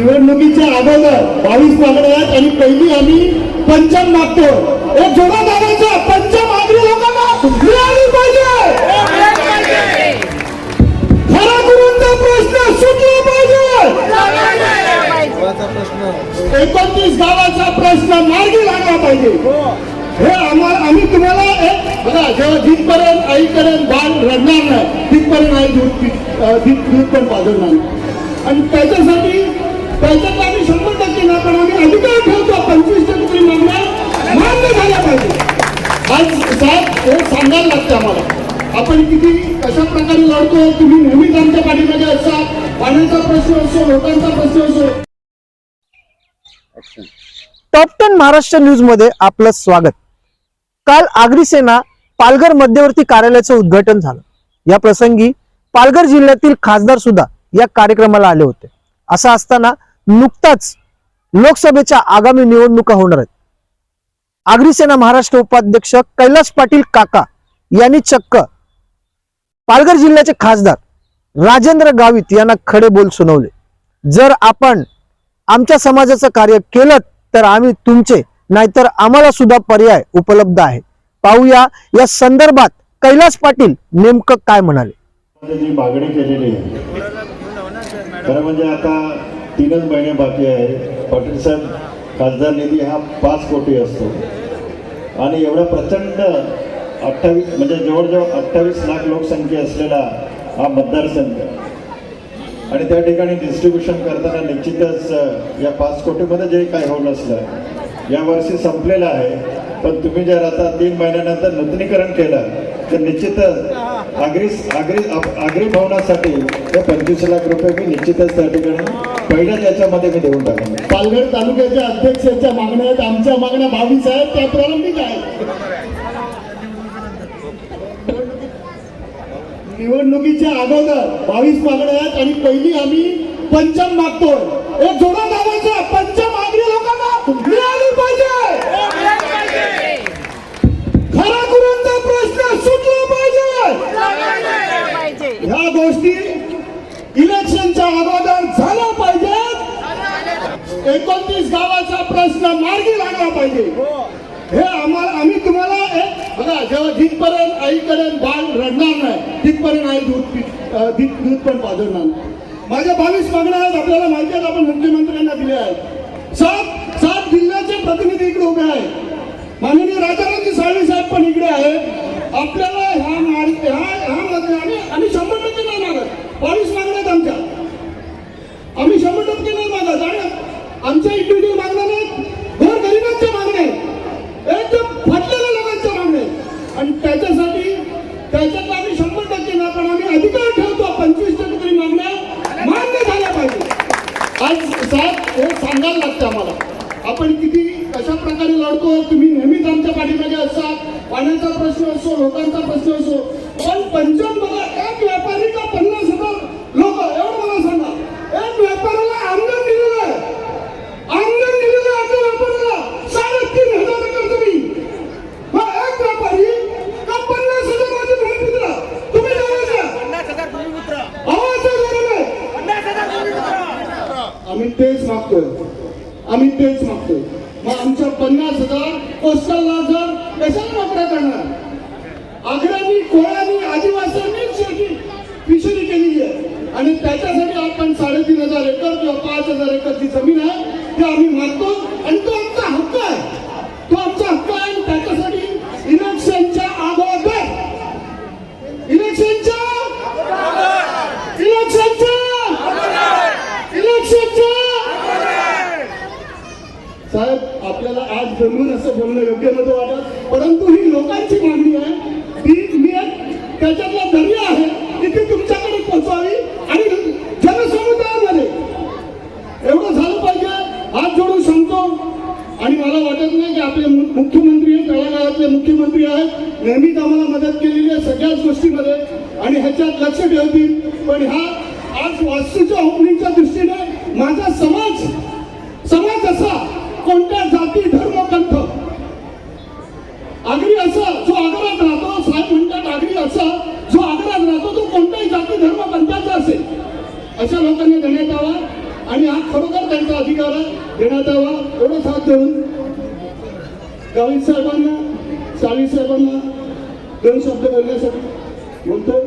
निवडणुकीच्या अगोदर बावीस मागण्या आहेत आणि पहिली आम्ही पंचम मागतो एक जोडा दाबायचा. पंचम आगरी लोकांना मिळाली पाहिजे. खरा गुरुंचा प्रश्न सुटला पाहिजे. एकोणतीस गावाचा प्रश्न मार्गी लागला पाहिजे. हे आम्हाला आम्ही तुम्हाला एक बघा जेव्हा जिथपर्यंत आईपर्यंत बाल रडणार नाही तिथपर्यंत आई दूध दूध दूध पण पाजवणार नाही. आणि त्याच्यासाठी त्याच्यात आम्ही शंभर टक्के ना पण आम्ही अधिकार ठेवतो. पंचवीस टक्के तरी मागण्या मान्य झाल्या पाहिजे. आज साहेब हे सांगायला लागतं आम्हाला. आपण किती कशा प्रकारे लढतो तुम्ही नेहमीच आमच्या पाठीमागे असा पाण्याचा प्रश्न असो लोकांचा प्रश्न असो. टॉप टेन महाराष्ट्र न्यूजमध्ये आपलं स्वागत. काल आगरी सेना पालघर मध्यवर्ती कार्यालयाचं उद्घाटन झालं. या प्रसंगी पालघर जिल्ह्यातील खासदार सुद्धा या कार्यक्रमाला आले होते. असं असताना नुकताच लोकसभेच्या आगामी निवडणुका होणार आहेत. आगरी सेना महाराष्ट्र उपाध्यक्ष कैलास पाटील काका यांनी चक्क पालघर जिल्ह्याचे खासदार राजेंद्र गावित यांना खडे बोल सुनावले. जर आपण आमच्या समाजाचं कार्य केलं तर आम्ही तुमचे नाहीतर आम्हाला सुद्धा पर्याय उपलब्ध आहे. पाहूया या संदर्भात कैलास पाटील नेमकं काय म्हणाले? जी मागणी केलेली आहे. खरं म्हणजे आता तीनच महिने बाकी आहे. पाटील साहेब खासदार निधी हा पाच कोटी असतो. आणि एवढा प्रचंड अठ्ठावीस म्हणजे जवळजवळ अठ्ठावीस लाख लोकसंख्या असलेला हा मतदारसंघ. आणि त्या ठिकाणी डिस्ट्रीब्युशन करताना निश्चितच या पाच कोटीमध्ये जे काही होऊन असलं यावर्षी संपलेलं आहे. पण तुम्ही जर आता तीन महिन्यानंतर नूतनीकरण केलं तर निश्चितच आगरी आगरी आगरी भवनासाठी ते पंचवीस लाख रुपये मी निश्चितच त्या ठिकाणी पहिल्याच याच्यामध्ये मी देऊन टाकेन पालघर तालुक्याच्या अध्यक्षाच्या मागण्या आहेत. आमच्या मागण्या बावीस आहेत. त्या प्रारंभिक आहेत. निवडणुकीच्या अगोदर बावीस मागण्या आहेत आणि पहिली आम्ही पंचम मागतोय. एक जोडा दाबायचा. पंचम आगरी लोकांना मिळाली पाहिजे. खरा गुरुंचा प्रश्न सुटला पाहिजे. ह्या गोष्टी इलेक्शनच्या अगोदर एकोणतीस गावाचा प्रश्न मार्गी लागला पाहिजे. हे. आम्हाला आम्ही तुम्हाला एक बघा जेव्हा जिथपर्यंत आईपर्यंत बाळ रडणार नाही तिथपर्यंत आई दूध दूध दूध पण पाजवणार नाही. माझ्या बावीस मागण्या आहेत आपल्याला माहिती आहेत आपण मुख्यमंत्र्यांना दिल्या आहेत. सात सात जिल्ह्याचे प्रतिनिधी इकडे उभे आहेत. माननीय राजारामजी साळवी साहेब पण इकडे आहेत आपल्याला ह्या माग- ह्या ह्या मध्ये आम्ही आम्ही शंभर टक्के नाही मागत बावीस मागण्या आहेत आमच्या आम्ही शंभर टक्के नाही मागत आणि आमच्या इंडिव्हिज्युअल मागण्या नाहीत. घर गरिबांच्या मागण्या आहेत. एकदम फटलेल्या लोकांच्या मागण्या आहेत. आणि त्याच्यासाठी त्याच्यात आम्ही शंभर टक्के ना पण आम्ही अधिकार ठेवतो. पंचवीस टक्के तरी मागण्या मान्य झाल्या पाहिजे. आज साहेब हे सांगायला लागतं आम्हाला. आपण किती कशा प्रकारे लढतो तुम्ही नेहमीच आमच्या पाठीमागे असा पाण्याचा प्रश्न असो लोकांचा प्रश्न असो. पण पंचम बघा एक व्यापारी का पन्नास हजार लोक एवढं मला सांगा एक व्यापाऱ्याला आमदार दिलेलं आहे आमदार दिलेलं आहे एका व्यापाऱ्याला साडेतीन हजार एकर जमीन मग एक व्यापारी का पन्नास हजार माझे भूमिपुत्र तुम्ही जाण्याच्या आवाज जोराने आम्ही तेच मागतोय. आम्ही तेच मागतोय. मग आमच्या पन्नास हजार कोस्टलला जर कशाला नोकऱ्या करणार आग्र्यांनी कोळ्यांनी आदिवासींनी शेती पिशवी केली आहे. आणि त्याच्यासाठी आपण साडेतीन हजार एकर किंवा पाच हजार एकरची जमीन आहे ते आम्ही मागतो आणि तो आमचा हक्क आहे तो आमचा हक्क आहे आणि त्याच्यासाठी इलेक्शनच्या अगोदर इलेक्शनच्या इलेक्शनच्या इलेक्शनच्या साहेब आपल्याला आज जमून असं बोलणं योग्य नव्हतं वाटत. परंतु ही लोकांची मागणी आहे. ती मी एक त्याच्यातला दर्या आहे. की ती तुमच्याकडे पोहोचावी आणि जनसमुदायामध्ये एवढं झालं पाहिजे. हात जोडून सांगतो. आणि मला वाटत नाही की आपले मुख्यमंत्री हे तळागाळातले मुख्यमंत्री आहेत. नेहमीच आम्हाला मदत केलेली आहे सगळ्याच गोष्टीमध्ये. आणि ह्याच्यात लक्ष ठेवतील. पण ह्या आज वास्तूच्या ओपनिंगच्या दृष्टीने माझा समाज समाज असा कोणत्या जाती धर्म पंथ आगरी असा जो आग्रात राहतो साहेब म्हणतात आगरी असा जो आग्रात राहतो तो कोणत्याही जाती धर्म पंथाचा असेल. अशा लोकांनी देण्यात यावा आणि हा खरोखर त्यांचा अधिकार देण्यात यावा एवढं साथ देऊन गावित साहेबांना सावी साहेबांना दोन शब्द बोलण्यासाठी बोलतो.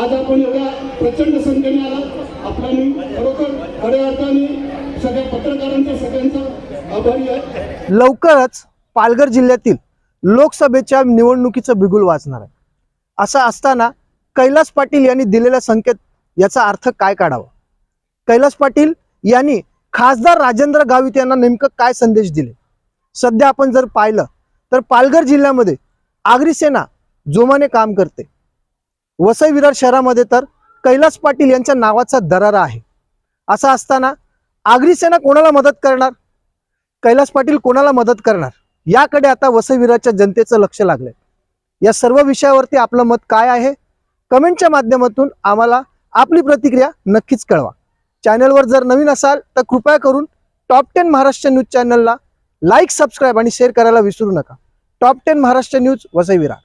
आज आपण एवढ्या प्रचंड संख्येने आला आपला मी खरोखर खऱ्या अर्थाने सगळ्या पत्रकारांचा सगळ्यांचा लवकरच पालघर जिल्ह्यातील लोकसभेच्या निवडणुकीचं बिगुल वाचणार आहे. असं असताना कैलास पाटील यांनी दिलेल्या संकेत याचा अर्थ काय काढावा? कैलास पाटील यांनी खासदार राजेंद्र गावित यांना नेमकं काय संदेश दिले? सध्या आपण जर पाहिलं तर पालघर जिल्ह्यामध्ये आगरी सेना जोमाने काम करते. वसई विरार शहरामध्ये तर कैलास पाटील यांच्या नावाचा दरारा आहे. असं असताना आगरी सेना कोणाला मदत करणार? कैलास पाटील कोणाला मदत करणार? याकडे आता वसईवीराच्या जनतेचं लक्ष लागलंय. या सर्व विषयावरती आपलं मत काय आहे? कमेंटच्या माध्यमातून आम्हाला आपली प्रतिक्रिया नक्कीच कळवा. चॅनलवर जर नवीन असाल तर कृपया करून टॉप टेन महाराष्ट्र न्यूज चॅनलला लाईक सबस्क्राईब आणि शेअर करायला विसरू नका. Top ten Maharashtra news Vasai Virar